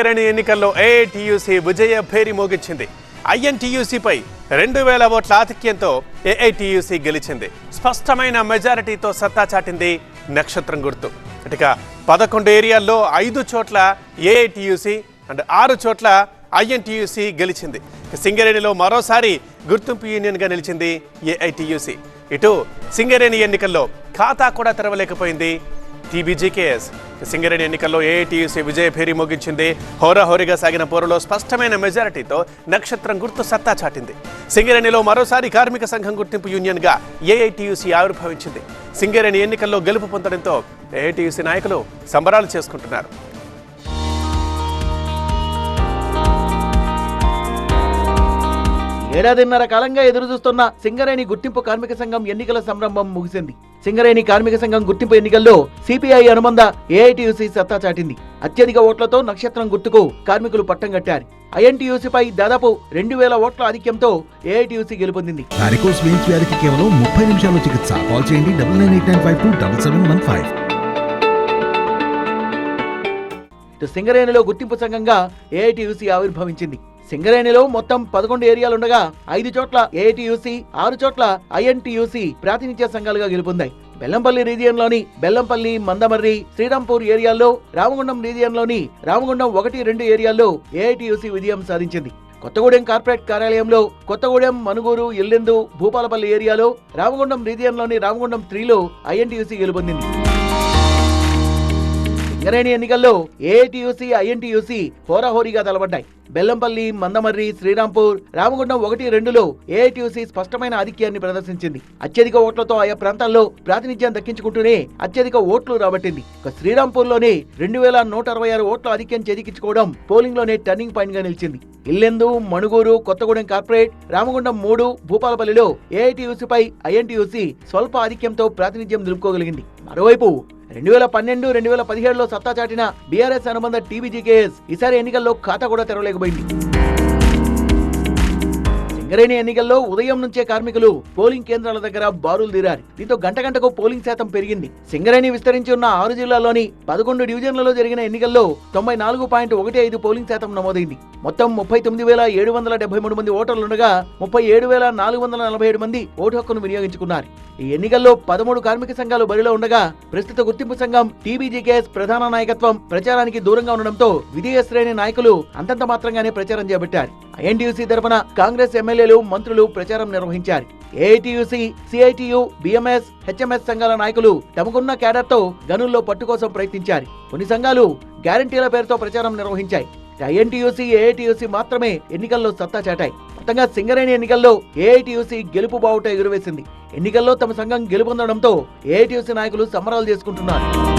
సింగరేణి ఎన్నికల్లో ఏఐటియుసి విజయ భేరి మోగించింది. ఐఎన్టీయూసీపై రెండు వేల ఓట్ల ఆధిక్యంతో ఏఐటియుసి గెలిచింది. స్పష్టమైన మెజారిటీతో సత్తా చాటింది నక్షత్రం గుర్తు. ఇటుక పదకొండు ఏరియాల్లో ఐదు చోట్ల ఏఐటియుసి అండ్ ఆరు చోట్ల ఐఎన్టీయూసీ గెలిచింది. సింగరేణిలో మరోసారి గుర్తింపు యూనియన్గా నిలిచింది ఏఐటియుసి ఇటు సింగరేణి ఎన్నికల్లో ఖాతా కూడా తెరవలేకపోయింది టీబీజీకేఎస్ సింగరేణి ఎన్నికల్లో ఏఐటీయూసీ విజయ భేరి ముగించింది. హోరాహోరీగా సాగిన పోరులో స్పష్టమైన మెజారిటీతో నక్షత్రం గుర్తు సత్తా చాటింది. సింగరేణిలో మరోసారి కార్మిక సంఘం గుర్తింపు యూనియన్గా ఏఐటీయూసీ ఆవిర్భవించింది. సింగరేణి ఎన్నికల్లో గెలుపు పొందడంతో ఏఐటీయూసీ నాయకులు సంబరాలు చేసుకుంటున్నారు. ఏడాదిన్నర కాలంగా ఎదురుచూస్తున్న సింగరేణి గుర్తింపు కార్మిక సంఘం ఎన్నికల సంరంభం ముగిసింది. సింగరేణి కార్మిక సంఘం గుర్తింపు ఎన్నికల్లో సిపిఐ అనుబంధ ఏఐటియుసి సత్తా చాటింది. అత్యధిక ఓట్లతో నక్షత్రం గుర్తుకు కార్మికులు పట్టం కట్టారు. ఐఎన్టీయూసీపై దాదాపు రెండు వేల ఓట్ల ఆధిక్యంతో ఏఐటియుసి గెలుపొందింది. వారికోస్ వెయిన్స్ వ్యాధికి కేవలం ముప్పై నిమిషాల్లో చికిత్స. కాల్ చేయండి double nine eight nine five two double seven one five. సింగరేణిలో గుర్తింపు సంఘంగా ఏఐటియుసి ఆవిర్భవించింది. సింగరేణిలో మొత్తం పదకొండు ఏరియాలుండగా ఐదు చోట్ల ఏఐటియుసి ఆరు చోట్ల ఐఎన్టీయూసీ ప్రాతినిధ్య సంఘాలుగా గెలుపొందాయి. బెల్లంపల్లి రీజియన్లోని బెల్లంపల్లి మందమర్రి శ్రీరాంపూర్ ఏరియాల్లో రామగుండం రీజియన్లోని రామగుండం ఒకటి రెండు ఏరియాల్లో ఏఐటీయూసీ విజయం సాధించింది. కొత్తగూడెం కార్పొరేట్ కార్యాలయంలో కొత్తగూడెం మనుగూరు ఎల్లెందు భూపాలపల్లి ఏరియాలో రామగుండం రీజియన్లోని రామగుండం త్రీలో ఐఎన్టీయూసీ గెలుపొందింది. సింగరేణి ఎన్నికల్లో ఏఐటీయూసీ ఐఎన్టీయూసీ హోరాహోరీగా తలబడ్డాయి బెల్లంపల్లి మందమర్రి శ్రీరాంపూర్ రామగుండం ఒకటి రెండులో ఏఐటీయూసీ స్పష్టమైన ఆధిక్యాన్ని ప్రదర్శించింది. అత్యధిక ఓట్లతో ఆయా ప్రాంతాల్లో ప్రాతినిధ్యం దక్కించుకుంటూనే అత్యధిక ఓట్లు రాబట్టింది. ఇక శ్రీరాంపూర్లోనే రెండు వేల నూట అరవై ఆరు ఓట్ల ఆధిక్యం చేజిక్కించుకోవడం పోలింగ్లోనే టర్నింగ్ పాయింట్గా నిలిచింది. ఇల్లెందు మణుగూరు కొత్తగూడెం కార్పొరేట్ రామగుండం మూడు భూపాలపల్లిలో ఏఐటీయూసీపై ఐఎన్టీయూసీ స్వల్ప ఆధిక్యంతో ప్రాతినిధ్యం నిలుపుకోగలిగింది. మరోవైపు రెండు వేల పన్నెండు రెండు వేల పదిహేడులో సత్తా చాటిన బీఆర్ఎస్ అనుబంధ టీబీజీకేఎస్ ఈసారి ఎన్నికల్లో ఖాతా కూడా తెరవలేకపోయింది. సింగరేణి ఎన్నికల్లో ఉదయం నుంచే కార్మికులు పోలింగ్ కేంద్రాల దగ్గర బారులు తీరారు. దీంతో గంట గంటకు పోలింగ్ శాతం పెరిగింది. సింగరేణి విస్తరించి ఉన్న ఆరు జిల్లాల్లోని పదకొండు డివిజన్లలో జరిగిన ఎన్నికల్లో తొంభై నాలుగు పాయింట్ ఒకటి ఐదు పోలింగ్ శాతం నమోదైంది. మొత్తం ముప్పై తొమ్మిది వేల ఏడు వందల డెబ్బై మూడు మంది ఓటర్లుండగా ముప్పై ఏడు వేల నాలుగు వందల నలభై ఏడు మంది ఓటు హక్కును వినియోగించుకున్నారు. ఈ ఎన్నికల్లో పదమూడు కార్మిక సంఘాలు బరిలో ఉండగా ప్రస్తుత గుర్తింపు సంఘం టీబీజీకేఎస్ ప్రధాన నాయకత్వం ప్రచారానికి దూరంగా ఉండడంతో విధేయ శ్రేణి నాయకులు అంతంత మాత్రంగానే ప్రచారం చేపట్టారు. ఐఎన్టీయూసీ తరఫున కాంగ్రెస్ ఎమ్మెల్యే ఎమ్మెల్యేలు మంత్రులు ప్రచారం నిర్వహించారు. ఏఐటీయూసీ సిఐటియు బిఎంఎస్ హెచ్ఎంఎస్ సంఘాల నాయకులు తమకున్న కేడర్తో గనుల్లో పట్టుకోసం ప్రయత్నించారు. కొన్ని సంఘాలు గ్యారంటీల పేరుతో ప్రచారం నిర్వహించాయి. ఐఎన్టీయూసీ ఏఐటీయూసీ మాత్రమే ఎన్నికల్లో సత్తా చాటాయి. మొత్తంగా సింగరేణి ఎన్నికల్లో ఏఐటీయూసీ గెలుపు బావుట ఎగురవేసింది. ఎన్నికల్లో తమ సంఘం గెలుపొందడంతో ఏఐటీయూసీ నాయకులు సంబరాలు చేసుకుంటున్నారు.